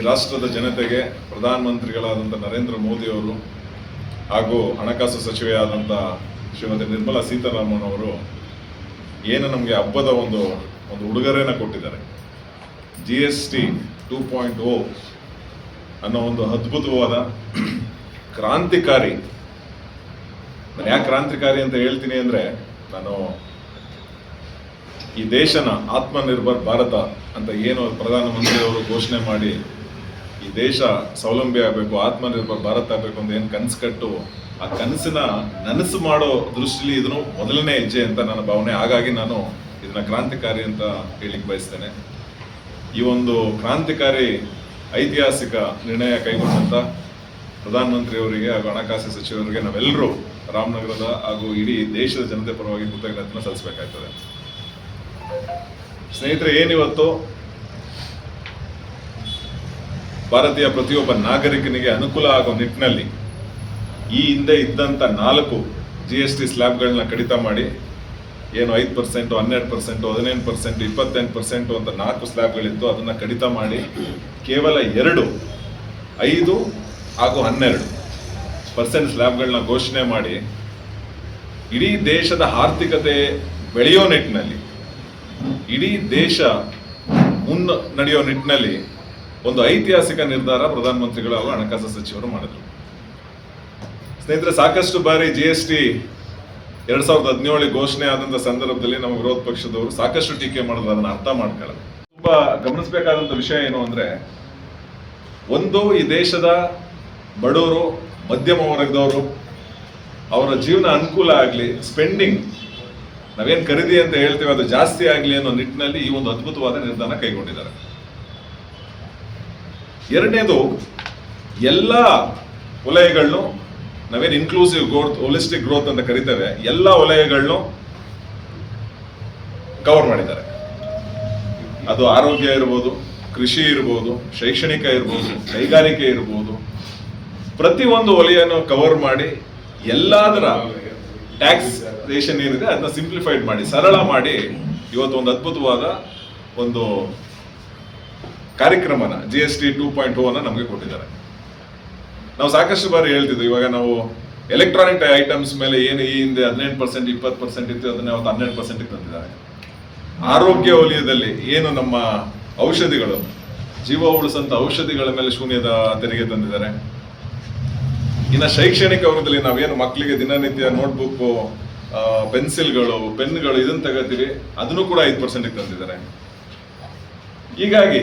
ಈ ರಾಷ್ಟ್ರದ ಜನತೆಗೆ ಪ್ರಧಾನಮಂತ್ರಿಗಳಾದಂಥ ನರೇಂದ್ರ ಮೋದಿಯವರು ಹಾಗೂ ಹಣಕಾಸು ಸಚಿವೆಯಾದಂಥ ಶ್ರೀಮತಿ ನಿರ್ಮಲಾ ಸೀತಾರಾಮನ್ ಅವರು ಏನು ನಮಗೆ ಹಬ್ಬದ ಒಂದು ಒಂದು ಉಡುಗೊರೆಯನ್ನು ಕೊಟ್ಟಿದ್ದಾರೆ. G S T two point O ಅನ್ನೋ ಒಂದು ಅದ್ಭುತವಾದ ಕ್ರಾಂತಿಕಾರಿ. ನಾನು ಯಾಕೆ ಕ್ರಾಂತಿಕಾರಿ ಅಂತ ಹೇಳ್ತೀನಿ ಅಂದರೆ, ನಾನು ಈ ದೇಶನ ಆತ್ಮನಿರ್ಭರ್ ಭಾರತ ಅಂತ ಏನು ಪ್ರಧಾನಮಂತ್ರಿಯವರು ಘೋಷಣೆ ಮಾಡಿ ಈ ದೇಶ ಸ್ವಾವಲಂಬಿ ಆಗಬೇಕು, ಆತ್ಮನಿರ್ಭರ ಭಾರತ ಆಗಬೇಕು ಅಂತ ಏನು ಕನಸು ಕಟ್ಟು, ಆ ಕನಸಿನ ನನಸು ಮಾಡೋ ದೃಷ್ಟಿಲಿ ಇದನ್ನು ಮೊದಲನೇ ಹೆಜ್ಜೆ ಅಂತ ನನ್ನ ಭಾವನೆ. ಹಾಗಾಗಿ ನಾನು ಇದನ್ನ ಕ್ರಾಂತಿಕಾರಿ ಅಂತ ಹೇಳಿಕ್ ಬಯಸ್ತೇನೆ. ಈ ಒಂದು ಕ್ರಾಂತಿಕಾರಿ ಐತಿಹಾಸಿಕ ನಿರ್ಣಯ ಕೈಗೊಂಡಂತ ಪ್ರಧಾನಮಂತ್ರಿಯವರಿಗೆ ಹಾಗೂ ಹಣಕಾಸು ಸಚಿವರಿಗೆ ನಾವೆಲ್ಲರೂ ರಾಮನಗರದ ಹಾಗೂ ಇಡೀ ದೇಶದ ಜನತೆ ಪರವಾಗಿ ಕೃತಜ್ಞತೆಯನ್ನು ಸಲ್ಲಿಸಬೇಕಾಗ್ತದೆ. ಸ್ನೇಹಿತರೆ, ಏನಿವತ್ತು ಭಾರತೀಯ ಪ್ರತಿಯೊಬ್ಬ ನಾಗರಿಕನಿಗೆ ಅನುಕೂಲ ಆಗೋ ನಿಟ್ಟಿನಲ್ಲಿ ಈ ಹಿಂದೆ ಇದ್ದಂಥ ನಾಲ್ಕು ಜಿ ಎಸ್ ಟಿ ಸ್ಲ್ಯಾಬ್ಗಳನ್ನ ಕಡಿತ ಮಾಡಿ, ಏನು ಐದು ಪರ್ಸೆಂಟು, ಹನ್ನೆರಡು ಪರ್ಸೆಂಟು, ಹದಿನೆಂಟು ಪರ್ಸೆಂಟು, ಇಪ್ಪತ್ತೆಂಟು ಪರ್ಸೆಂಟು ಅಂತ ನಾಲ್ಕು ಸ್ಲ್ಯಾಬ್ಗಳಿತ್ತು, ಅದನ್ನು ಕಡಿತ ಮಾಡಿ ಕೇವಲ ಎರಡು, ಐದು ಹಾಗೂ ಹನ್ನೆರಡು ಪರ್ಸೆಂಟ್ ಸ್ಲ್ಯಾಬ್ಗಳನ್ನ ಘೋಷಣೆ ಮಾಡಿ ಇಡೀ ದೇಶದ ಆರ್ಥಿಕತೆ ಬೆಳೆಯೋ ನಿಟ್ಟಿನಲ್ಲಿ, ಇಡೀ ದೇಶ ಮುನ್ನ ನಡೆಯೋ ನಿಟ್ಟಿನಲ್ಲಿ ಒಂದು ಐತಿಹಾಸಿಕ ನಿರ್ಧಾರ ಪ್ರಧಾನಮಂತ್ರಿಗಳು ಹಾಗೂ ಹಣಕಾಸು ಸಚಿವರು ಮಾಡಿದ್ರು. ಸ್ನೇಹಿತರೆ, ಸಾಕಷ್ಟು ಬಾರಿ ಜಿ ಎಸ್ ಟಿ ಎರಡ್ ಸಾವಿರದ ಹದಿನೇಳು ಘೋಷಣೆ ಆದಂತ ಸಂದರ್ಭದಲ್ಲಿ ನಮ್ಮ ವಿರೋಧ ಪಕ್ಷದವರು ಸಾಕಷ್ಟು ಟೀಕೆ ಮಾಡಿದ್ರು, ಅದನ್ನ ಅರ್ಥ ಮಾಡ್ಕೊಳ್ಳೋದು ತುಂಬಾ ಗಮನಿಸಬೇಕಾದಂತ ವಿಷಯ ಏನು ಅಂದ್ರೆ, ಒಂದು ಈ ದೇಶದ ಬಡವರು, ಮಧ್ಯಮ ವರ್ಗದವರು, ಅವರ ಜೀವನ ಅನುಕೂಲ ಆಗಲಿ ಸ್ಪೆಂಡಿಂಗ್ ನಾವೇನ್ ಖರೀದಿ ಅಂತ ಹೇಳ್ತೀವಿ ಅದು ಜಾಸ್ತಿ ಆಗ್ಲಿ ಅನ್ನೋ ನಿಟ್ಟಿನಲ್ಲಿ ಈ ಒಂದು ಅದ್ಭುತವಾದ ನಿರ್ಧಾರ ಕೈಗೊಂಡಿದ್ದಾರೆ. ಎರಡನೇದು, ಎಲ್ಲ ವಲಯಗಳನ್ನು ನಾವೇನು ಇನ್ಕ್ಲೂಸಿವ್ ಗ್ರೋತ್ ಹೋಲಿಸ್ಟಿಕ್ ಗ್ರೋತ್ ಅಂತ ಕರಿತೇವೆ, ಎಲ್ಲ ವಲಯಗಳನ್ನು ಕವರ್ ಮಾಡಿದ್ದಾರೆ. ಅದು ಆರೋಗ್ಯ ಇರ್ಬೋದು, ಕೃಷಿ ಇರ್ಬೋದು, ಶೈಕ್ಷಣಿಕ ಇರ್ಬೋದು, ಕೈಗಾರಿಕೆ ಇರ್ಬೋದು, ಪ್ರತಿಯೊಂದು ವಲಯನ ಕವರ್ ಮಾಡಿ ಎಲ್ಲದರ ಟ್ಯಾಕ್ಸ್ ರೇಷನ್ ಏನಿದೆ, ಅದನ್ನ ಸಿಂಪ್ಲಿಫೈಡ್ ಮಾಡಿ, ಸರಳ ಮಾಡಿ ಇವತ್ತು ಒಂದು ಅದ್ಭುತವಾದ ಒಂದು ಕಾರ್ಯಕ್ರಮನ G S T two point two ಅನ್ನು ನಮಗೆ ಕೊಟ್ಟಿದ್ದಾರೆ. ನಾವು ಸಾಕಷ್ಟು ಬಾರಿ ಹೇಳ್ತಿದ್ವಿ, ಇವಾಗ ನಾವು ಎಲೆಕ್ಟ್ರಾನಿಕ್ ಐಟಮ್ಸ್ ಮೇಲೆ ಏನು ಈ ಹಿಂದೆ ಹದಿನೆಂಟು ಪರ್ಸೆಂಟ್ ಇಪ್ಪತ್ತು ಪರ್ಸೆಂಟ್ ಇತ್ತು, ಅದನ್ನ ಅವತ್ತು ಹನ್ನೆರಡು ಪರ್ಸೆಂಟ್ ತಂದಿದ್ದಾರೆ. ಆರೋಗ್ಯ ವಲಯದಲ್ಲಿ ಏನು ನಮ್ಮ ಔಷಧಿಗಳು, ಜೀವ ಉಳಿಸಂತ ಔಷಧಿಗಳ ಮೇಲೆ ಶೂನ್ಯದ ತೆರಿಗೆ ತಂದಿದ್ದಾರೆ. ಇನ್ನು ಶೈಕ್ಷಣಿಕ ವರ್ಗದಲ್ಲಿ ನಾವೇನು ಮಕ್ಕಳಿಗೆ ದಿನನಿತ್ಯ ನೋಟ್ಬುಕ್ಕು ಪೆನ್ಸಿಲ್ಗಳು ಪೆನ್ಗಳು ಇದನ್ನು ತಗೋತೀವಿ, ಅದನ್ನು ಕೂಡ ಐದು ಪರ್ಸೆಂಟಿಗೆ ತಂದಿದ್ದಾರೆ. ಹೀಗಾಗಿ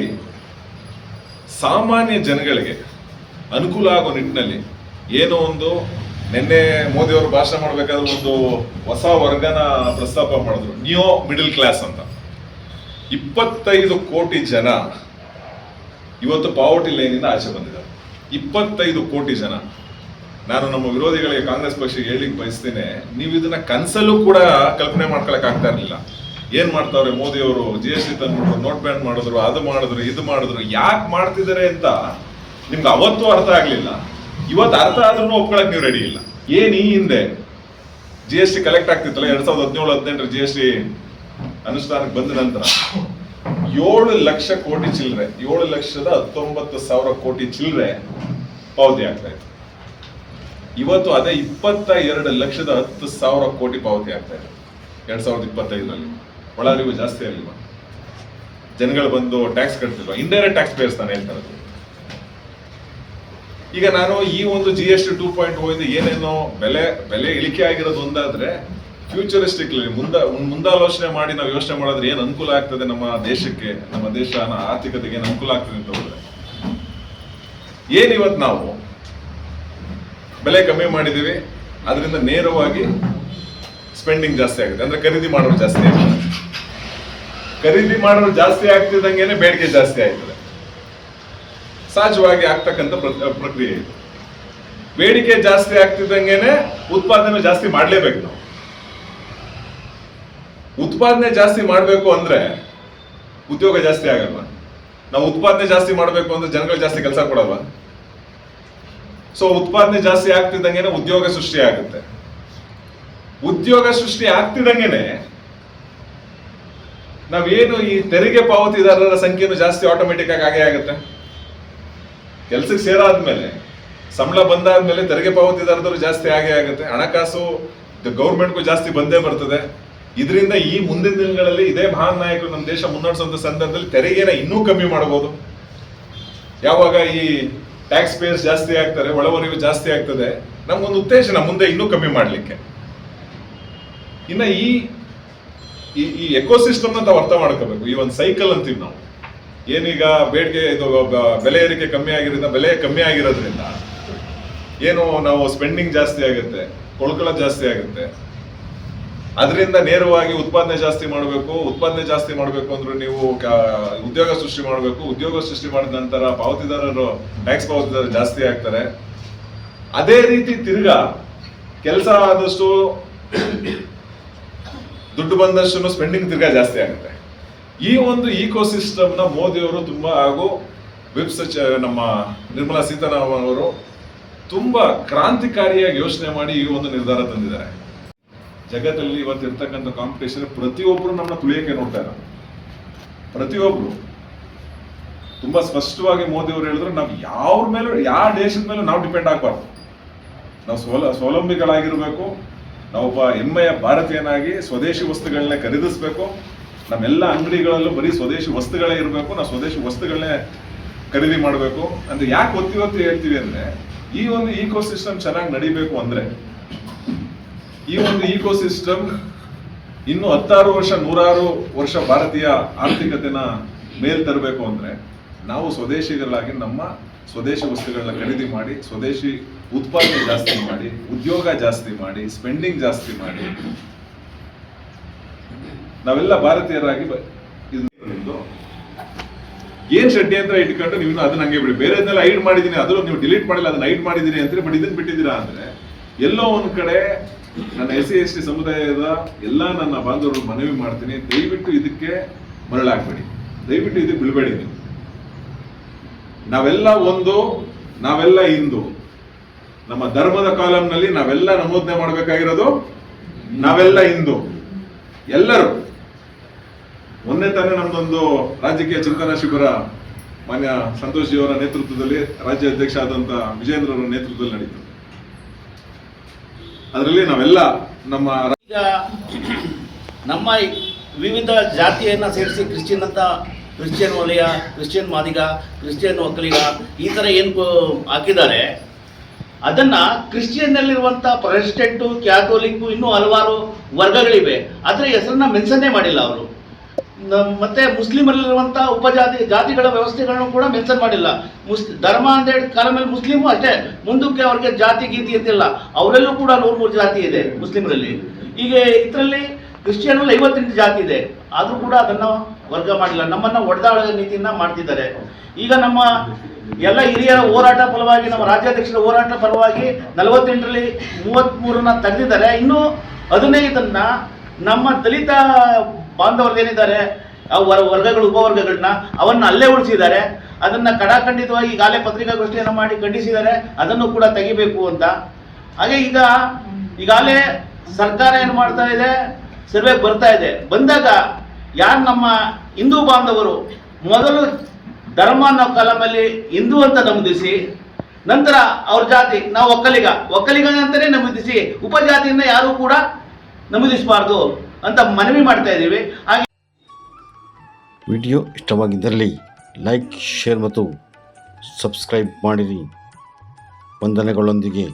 ಸಾಮಾನ್ಯ ಜನಗಳಿಗೆ ಅನುಕೂಲ ಆಗೋ ನಿಟ್ಟಿನಲ್ಲಿ ಏನೋ ಒಂದು ನಿನ್ನೆ ಮೋದಿ ಅವರು ಭಾಷಣ ಮಾಡಬೇಕಾದ್ರೆ ಒಂದು ಹೊಸ ವರ್ಗನ ಪ್ರಸ್ತಾಪ ಮಾಡಿದ್ರು. ನ್ಯೂ ಮಿಡಲ್ ಕ್ಲಾಸ್ ಅಂತ. ಇಪ್ಪತ್ತೈದು ಕೋಟಿ ಜನ ಇವತ್ತು ಪಾವರ್ಟಿ ಲೈನಿಂದ ಆಚೆ ಬಂದಿದ್ದಾರೆ. ಇಪ್ಪತ್ತೈದು ಕೋಟಿ ಜನ. ನಾನು ನಮ್ಮ ವಿರೋಧಿಗಳಿಗೆ ಕಾಂಗ್ರೆಸ್ ಪಕ್ಷಕ್ಕೆ ಹೇಳಿಕ್ ಬಯಸ್ತೇನೆ ನೀವು ಇದನ್ನ ಕನ್ಸಲ್ಲೂ ಕೂಡ ಕಲ್ಪನೆ ಮಾಡ್ಕೊಳಕ್ ಆಗ್ತಾ ಇರಲಿಲ್ಲ. ಏನ್ ಮಾಡ್ತಾವ್ರೆ ಮೋದಿ ಅವರು ಜಿ ಎಸ್ ಟಿ ತಂದ್ಬಿಟ್ರು ನೋಟ್ ಬ್ಯಾನ್ ಮಾಡಿದ್ರು, ಅದು ಮಾಡಿದ್ರು, ಇದು ಮಾಡಿದ್ರು, ಯಾಕೆ ಮಾಡ್ತಿದ್ದಾರೆ ಅಂತ ನಿಮ್ಗೆ ಅವತ್ತು ಅರ್ಥ ಆಗ್ಲಿಲ್ಲ. ಇವತ್ತು ಅರ್ಥ ಆದ್ರೂ ಒಪ್ಕೊಳಕ್ ನೀವು ರೆಡಿ ಇಲ್ಲ. ಏನ್ ಈ ಹಿಂದೆ ಜಿ ಎಸ್ ಟಿ ಕಲೆಕ್ಟ್ ಆಗ್ತಿತ್ತಲ್ಲ? ಎರಡ್ ಸಾವಿರದ ಹದಿನೇಳು, ಹದಿನೆಂಟರ ಜಿ ಎಸ್ ಟಿ ಅನುಷ್ಠಾನಕ್ಕೆ ಬಂದ ನಂತರ ಏಳು ಲಕ್ಷ ಕೋಟಿ ಚಿಲ್ಲರೆ, ಏಳು ಲಕ್ಷದ ಹತ್ತೊಂಬತ್ತು ಸಾವಿರ ಕೋಟಿ ಚಿಲ್ಲರೆ ಪಾವತಿ ಆಗ್ತಾ ಇತ್ತು. ಇವತ್ತು ಅದೇ ಇಪ್ಪತ್ತ ಎರಡು ಲಕ್ಷದ ಹತ್ತು ಸಾವಿರ ಕೋಟಿ ಪಾವತಿ ಆಗ್ತಾ ಇದೆ. ಎರಡ್ ಸಾವಿರದ ಇಪ್ಪತ್ತೈದರಲ್ಲಿ. ಒಳ ಅರಿವು ಜಾಸ್ತಿ ಆಗಿಲ್ವಾ ಜನಗಳು ಬಂದು ಟ್ಯಾಕ್ಸ್ ಕಟ್ತಿಲ್ವಾ ಇಂಡೈರೆಕ್ಟ್ ಟ್ಯಾಕ್ಸ್ ಪೇಯರ್ಸ್ ನಾನು ಹೇಳ್ತಾ ಈಗ ನಾನು ಈ ಒಂದು G S T two point ಇಂದ ಏನೇನೋ ಬೆಲೆ ಬೆಲೆ ಇಳಿಕೆ ಆಗಿರೋದು ಒಂದಾದ್ರೆ ಫ್ಯೂಚರಿಸ್ಟಿಕ್ಲಿ ಮುಂದ, ಮುಂದಾಲೋಚನೆ ಮಾಡಿ ನಾವು ಯೋಚನೆ ಮಾಡಿದ್ರೆ ಏನು ಅನುಕೂಲ ಆಗ್ತದೆ ನಮ್ಮ ದೇಶಕ್ಕೆ, ನಮ್ಮ ದೇಶನ ಆರ್ಥಿಕತೆಗೆ ಏನು ಅನುಕೂಲ ಆಗ್ತದೆ ಅಂತ ಹೋದ್ರೆ? ಏನು ಇವತ್ತು ನಾವು ಬೆಲೆ ಕಮ್ಮಿ ಮಾಡಿದೀವಿ ಅದರಿಂದ ನೇರವಾಗಿ ಸ್ಪೆಂಡಿಂಗ್ ಜಾಸ್ತಿ ಆಗುತ್ತೆ. ಅಂದ್ರೆ ಖರೀದಿ ಮಾಡೋರು ಜಾಸ್ತಿ ಆಗುತ್ತೆ ಖರೀದಿ ಮಾಡೋರು ಜಾಸ್ತಿ ಆಗ್ತಿದ್ದಂಗೆ ಬೇಡಿಕೆ ಜಾಸ್ತಿ ಆಗ್ತದೆ. ಸಹಜವಾಗಿ ಆಗ್ತಕ್ಕಂಥ ಪ್ರ- ಪ್ರಕ್ರಿಯೆ ಇದು. ಬೇಡಿಕೆ ಜಾಸ್ತಿ ಆಗ್ತಿದ್ದಂಗೆನೆ ಉತ್ಪಾದನೆ ಜಾಸ್ತಿ ಮಾಡಲೇಬೇಕು ನಾವು. ಉತ್ಪಾದನೆ ಜಾಸ್ತಿ ಮಾಡಬೇಕು ಅಂದ್ರೆ ಉದ್ಯೋಗ ಜಾಸ್ತಿ ಆಗಲ್ವಾ? ನಾವು ಉತ್ಪಾದನೆ ಜಾಸ್ತಿ ಮಾಡಬೇಕು ಅಂದ್ರೆ ಜನಗಳು ಜಾಸ್ತಿ ಕೆಲಸ ಕೊಡಲ್ವಾ? ಸೊ ಉತ್ಪಾದನೆ ಜಾಸ್ತಿ ಆಗ್ತಿದ್ದಂಗೆನೆ ಉದ್ಯೋಗ ಸೃಷ್ಟಿ ಆಗುತ್ತೆ ಉದ್ಯೋಗ ಸೃಷ್ಟಿ ಆಗ್ತಿದ್ದಂಗೆನೆ ನಾವೇನು ಈ ತೆರಿಗೆ ಪಾವತಿದಾರರ ಸಂಖ್ಯೆನು ಜಾಸ್ತಿ ಆಟೋಮೆಟಿಕ್ ಆಗಿ ಆಗೇ ಆಗುತ್ತೆ. ಕೆಲ್ಸಕ್ಕೆ ಸೇರಾದ್ಮೇಲೆ, ಸಂಬಳ ಬಂದಾದ್ಮೇಲೆ ತೆರಿಗೆ ಪಾವತಿದಾರದವರು ಜಾಸ್ತಿ ಆಗೇ ಆಗುತ್ತೆ. ಹಣಕಾಸು ಗೌರ್ಮೆಂಟ್ಗೂ ಜಾಸ್ತಿ ಬಂದೇ ಬರ್ತದೆ. ಇದರಿಂದ ಈ ಮುಂದಿನ ದಿನಗಳಲ್ಲಿ ಇದೇ ಮಹಾನ್ ನಾಯಕರು ನಮ್ಮ ದೇಶ ಮುನ್ನಡೆಸುವಂತ ಸಂದರ್ಭದಲ್ಲಿ ತೆರಿಗೆನ ಇನ್ನೂ ಕಮ್ಮಿ ಮಾಡಬಹುದು ಯಾವಾಗ ಈ ಟ್ಯಾಕ್ಸ್ ಪೇಯರ್ಸ್ ಜಾಸ್ತಿ ಆಗ್ತಾರೆ ಒಳವರಿವು ಜಾಸ್ತಿ ಆಗ್ತದೆ, ನಮ್ಗೊಂದು ಉತ್ತೇಜನ ಮುಂದೆ ಇನ್ನೂ ಕಮ್ಮಿ ಮಾಡಲಿಕ್ಕೆ. ಇನ್ನ ಈ, ಈ- ಎಕೋಸಿಸ್ಟಮ್ ನಾವು ಅರ್ಥ ಮಾಡ್ಕೋಬೇಕು. ಈ ಒಂದು ಸೈಕಲ್ ಅಂತೀವಿ ನಾವು. ಏನೀಗ ಬೇಡಿಕೆ ಇದು ಬೆಲೆ ಏರಿಕೆ ಕಮ್ಮಿ ಆಗಿರೋದ್ರಿಂದ, ಬೆಲೆ ಕಮ್ಮಿ ಆಗಿರೋದ್ರಿಂದ ಏನು ನಾವು ಸ್ಪೆಂಡಿಂಗ್ ಜಾಸ್ತಿ ಆಗುತ್ತೆ ಕೊಳ್ಕೊಳ್ಳೋದು ಜಾಸ್ತಿ ಆಗುತ್ತೆ. ಅದರಿಂದ ನೇರವಾಗಿ ಉತ್ಪಾದನೆ ಜಾಸ್ತಿ ಮಾಡಬೇಕು, ಉತ್ಪಾದನೆ ಜಾಸ್ತಿ ಮಾಡಬೇಕು ಅಂದ್ರೆ ನೀವು ಉದ್ಯೋಗ ಸೃಷ್ಟಿ ಮಾಡಬೇಕು, ಉದ್ಯೋಗ ಸೃಷ್ಟಿ ಮಾಡಿದ ನಂತರ ಪಾವತಿದಾರರು ಟ್ಯಾಕ್ಸ್ ಪಾವತಿದಾರರು ಜಾಸ್ತಿ ಆಗ್ತಾರೆ. ಅದೇ ರೀತಿ ತಿರ್ಗಾ, ಕೆಲಸ ಆದಷ್ಟು ದುಡ್ಡು ಬಂದಷ್ಟು ಸ್ಪೆಂಡಿಂಗ್ ತಿರ್ಗಾ ಜಾಸ್ತಿ ಆಗುತ್ತೆ. ಈ ಒಂದು ಈಕೋ ನ ಮೋದಿಯವರು ತುಂಬಾ ಹಾಗೂ ವಿಪ್ ಸಚ ನಮ್ಮ ನಿರ್ಮಲಾ ಸೀತಾರಾಮನ್ ಅವರು ತುಂಬಾ ಕ್ರಾಂತಿಕಾರಿಯಾಗಿ ಯೋಚನೆ ಮಾಡಿ ಈ ಒಂದು ನಿರ್ಧಾರ ತಂದಿದ್ದಾರೆ. ಜಗತ್ತಲ್ಲಿ ಇವತ್ತು ಇರ್ತಕ್ಕಂಥ ಕಾಂಪಿಟೇಷನ್ ಪ್ರತಿಯೊಬ್ಬರು ನಮ್ಮನ್ನ ತುಳಿಯಕ್ಕೆ ನೋಡ್ತಾ ಇದ್ದಾರೆ ಪ್ರತಿಯೊಬ್ರು. ತುಂಬಾ ಸ್ಪಷ್ಟವಾಗಿ ಮೋದಿ ಅವರು ಹೇಳಿದ್ರು, ನಾವು ಯಾವ್ರ ಮೇಲೂ ಯಾವ ದೇಶದ ಮೇಲೂ ನಾವು ಡಿಪೆಂಡ್ ಆಗಬಾರ್ದು. ನಾವು ಸ್ವಲ ಸ್ವಾವಲಂಬಿಗಳಾಗಿರ್ಬೇಕು ನಾವೊಬ್ಬ ಹೆಮ್ಮೆಯ ಭಾರತೀಯನಾಗಿ ಸ್ವದೇಶಿ ವಸ್ತುಗಳನ್ನೇ ಖರೀದಿಸ್ಬೇಕು. ನಮ್ಮೆಲ್ಲ ಅಂಗಡಿಗಳಲ್ಲೂ ಬರೀ ಸ್ವದೇಶಿ ವಸ್ತುಗಳೇ ಇರಬೇಕು, ನಾವು ಸ್ವದೇಶಿ ವಸ್ತುಗಳನ್ನೇ ಖರೀದಿ ಮಾಡಬೇಕು. ಅಂತ ಯಾಕೆ ಒತ್ತಿ ಒತ್ತಿ ಹೇಳ್ತೀವಿ ಅಂದರೆ, ಈ ಒಂದು ಈಕೋ ಸಿಸ್ಟಮ್ ಚೆನ್ನಾಗಿ ನಡಿಬೇಕು ಅಂದರೆ, ಈ ಒಂದು ಈಕೋ ಸಿಸ್ಟಮ್ ಇನ್ನು ಹತ್ತಾರು ವರ್ಷ, ನೂರಾರು ವರ್ಷ ಭಾರತೀಯ ಆರ್ಥಿಕತೆನ ಮೇಲ್ ತರಬೇಕು ಅಂದರೆ, ನಾವು ಸ್ವದೇಶಿಗಳಾಗಿ ನಮ್ಮ ಸ್ವದೇಶಿ ವಸ್ತುಗಳನ್ನ ಖರೀದಿ ಮಾಡಿ, ಸ್ವದೇಶಿ ಉತ್ಪಾದನೆ ಜಾಸ್ತಿ ಮಾಡಿ, ಉದ್ಯೋಗ ಜಾಸ್ತಿ ಮಾಡಿ ಸ್ಪೆಂಡಿಂಗ್ ಜಾಸ್ತಿ ಮಾಡಿ. ನಾವೆಲ್ಲ ಭಾರತೀಯರಾಗಿ ನಿಮ್ದು. ಏನ್ ಷಡ್ಯಂತ್ರ ಇಟ್ಕೊಂಡು ನೀವು ಅದನ್ನ ಹಂಗೆ ಬಿಡಿ. ಬೇರೆದನ್ನೆಲ್ಲ ಐಡ್ ಮಾಡಿದೀನಿ ಅದ್ರೂ ನೀವು ಡಿಲೀಟ್ ಮಾಡಿಲ್ಲ, ಅದನ್ನ ಐಡ್ ಮಾಡಿದೀನಿ ಅಂತ ಬಟ್ ಇದನ್ನ ಬಿಟ್ಟಿದ್ದೀರಾ ಅಂದ್ರೆ ಎಲ್ಲೋ ಒಂದ್ ಕಡೆ ನನ್ನ ಎಸ್ ಸಿ ಎಸ್ ಟಿ ಸಮುದಾಯದ ಎಲ್ಲ ನನ್ನ ಬಾಂಧವರು ಮನವಿ ಮಾಡ್ತೀನಿ. ದಯವಿಟ್ಟು ಇದಕ್ಕೆ ಮರಳಾಗ್ಬೇಡಿ. ದಯವಿಟ್ಟು ಇದಕ್ಕೆ ಬಿಡಬೇಡಿ ನೀವು. ನಾವೆಲ್ಲ ಒಂದು, ನಾವೆಲ್ಲ ಇಂದು ನಮ್ಮ ಧರ್ಮದ ಕಾಲಂನಲ್ಲಿ ನಾವೆಲ್ಲ ನಮೂದನೆ ಮಾಡಬೇಕಾಗಿರೋದು ನಾವೆಲ್ಲ ಇಂದು ಎಲ್ಲರೂ. ಮೊನ್ನೆ ತಾನೇ ನಮ್ದೊಂದು ರಾಜಕೀಯ ಚಿಂತನಾ ಶಿಬಿರ ಮಾನ್ಯ ಸಂತೋಷ್ ಅವರ ನೇತೃತ್ವದಲ್ಲಿ ರಾಜ್ಯ ಅಧ್ಯಕ್ಷ ಆದಂತ ವಿಜೇಂದ್ರ ಅವರ ನೇತೃತ್ವದಲ್ಲಿ ನಡೀತು. ಅದರಲ್ಲಿ ನಾವೆಲ್ಲ ನಮ್ಮ ಈಗ ನಮ್ಮ ವಿವಿಧ ಜಾತಿಯನ್ನು ಸೇರಿಸಿ ಕ್ರಿಶ್ಚಿಯನ್ ಅಂತ, ಕ್ರಿಶ್ಚಿಯನ್ ವಲಯ, ಕ್ರಿಶ್ಚಿಯನ್ ಮಾದಿಗ, ಕ್ರಿಶ್ಚಿಯನ್ ಒಕ್ಕಲಿಗ ಈ ತರ ಏನು ಹಾಕಿದ್ದಾರೆ. ಅದನ್ನ ಕ್ರಿಶ್ಚಿಯನ್ನಲ್ಲಿರುವಂಥ ಪ್ರೊಟೆಸ್ಟೆಂಟು, ಕ್ಯಾಥೋಲಿಕ್ಕು ಇನ್ನೂ ಹಲವಾರು ವರ್ಗಗಳಿವೆ. ಅದರ ಹೆಸರನ್ನ ಮೆನ್ಸನ್ನೇ ಮಾಡಿಲ್ಲ ಅವರು. ಮತ್ತೆ ಮುಸ್ಲಿಮರಲ್ಲಿರುವಂಥ ಉಪಜಾತಿ, ಜಾತಿಗಳ ವ್ಯವಸ್ಥೆಗಳನ್ನು ಕೂಡ ಮೆನ್ಷನ್ ಮಾಡಿಲ್ಲ. ಮುಸ್, ಧರ್ಮ ಅಂತ ಹೇಳಿ ಕಾಲ ಮೇಲೆ ಮುಸ್ಲಿಮು ಅಷ್ಟೇ. ಮುಂದಕ್ಕೆ ಅವ್ರಿಗೆ ಜಾತಿ, ಗೀತಿ ಅಂತಿಲ್ಲ. ಅವರಲ್ಲೂ ಕೂಡ ನೂರು ಮೂರು ಜಾತಿ ಇದೆ ಮುಸ್ಲಿಮರಲ್ಲಿ. ಈಗ ಇದರಲ್ಲಿ ಕ್ರಿಶ್ಚಿಯನ್ನಲ್ಲಿ ಐವತ್ತೆಂಟು ಜಾತಿ ಇದೆ. ಆದರೂ ಕೂಡ ಅದನ್ನು ವರ್ಗ ಮಾಡಿಲ್ಲ. ನಮ್ಮನ್ನ ಒಡೆದಾಳದ ನೀತಿಯನ್ನ ಮಾಡ್ತಿದ್ದಾರೆ. ಈಗ ನಮ್ಮ ಎಲ್ಲ ಹಿರಿಯರ ಹೋರಾಟ ಫಲವಾಗಿ ನಮ್ಮ ರಾಜ್ಯಾಧ್ಯಕ್ಷರ ಹೋರಾಟ ಫಲವಾಗಿ ನಲವತ್ತೆಂಟರಲ್ಲಿ ಮೂವತ್ತ್ಮೂರನ್ನ ತೆಗೆದಿದ್ದಾರೆ. ಇನ್ನು ಹದಿನೈದನ್ನ ನಮ್ಮ ದಲಿತ ಬಾಂಧವರದೇನಿದ್ದಾರೆ ವರ್, ವರ್ಗಗಳು ಉಪವರ್ಗಗಳನ್ನ ಅವನ್ನ ಅಲ್ಲೇ ಉಳಿಸಿದ್ದಾರೆ. ಅದನ್ನ ಕಡಾಖಂಡಿತವಾಗಿ ಈಗಾಗಲೇ ಪತ್ರಿಕಾಗೋಷ್ಠಿಯನ್ನು ಮಾಡಿ ಖಂಡಿಸಿದ್ದಾರೆ. ಅದನ್ನು ಕೂಡ ತೆಗಿಬೇಕು ಅಂತ. ಹಾಗೆ ಈಗ, ಈಗಾಗಲೇ ಸರ್ಕಾರ ಏನು ಮಾಡ್ತಾ ಇದೆ, ಸರ್ವೆ ಬರ್ತಾ ಇದೆ. ಬಂದಾಗ ಯಾರು ನಮ್ಮ ಹಿಂದೂ ಬಾಂಧವರು ಮೊದಲು ಧರ್ಮ ಅನ್ನೋ ಕಾಲಮಲ್ಲಿ ಹಿಂದೂ ಅಂತ ನಮೂದಿಸಿ ನಂತರ ಅವ್ರ ಜಾತಿ, ನಾವು ಒಕ್ಕಲಿಗ. ಒಕ್ಕಲಿಗ ಅಂತಲೇ ನಮೂದಿಸಿ ಉಪಜಾತಿಯಿಂದ ಯಾರು ಕೂಡ ನಮೂದಿಸಬಾರ್ದು ಅಂತ ಮನವಿ ಮಾಡ್ತಾ ಇದ್ದೀವಿ ಹಾಗೆ ವಿಡಿಯೋ ಇಷ್ಟವಾಗಿದ್ದಲ್ಲಿ ಲೈಕ್, ಶೇರ್ ಮತ್ತು ಸಬ್ಸ್ಕ್ರೈಬ್ ಮಾಡಿರಿ. ವಂದನೆಗಳೊಂದಿಗೆ.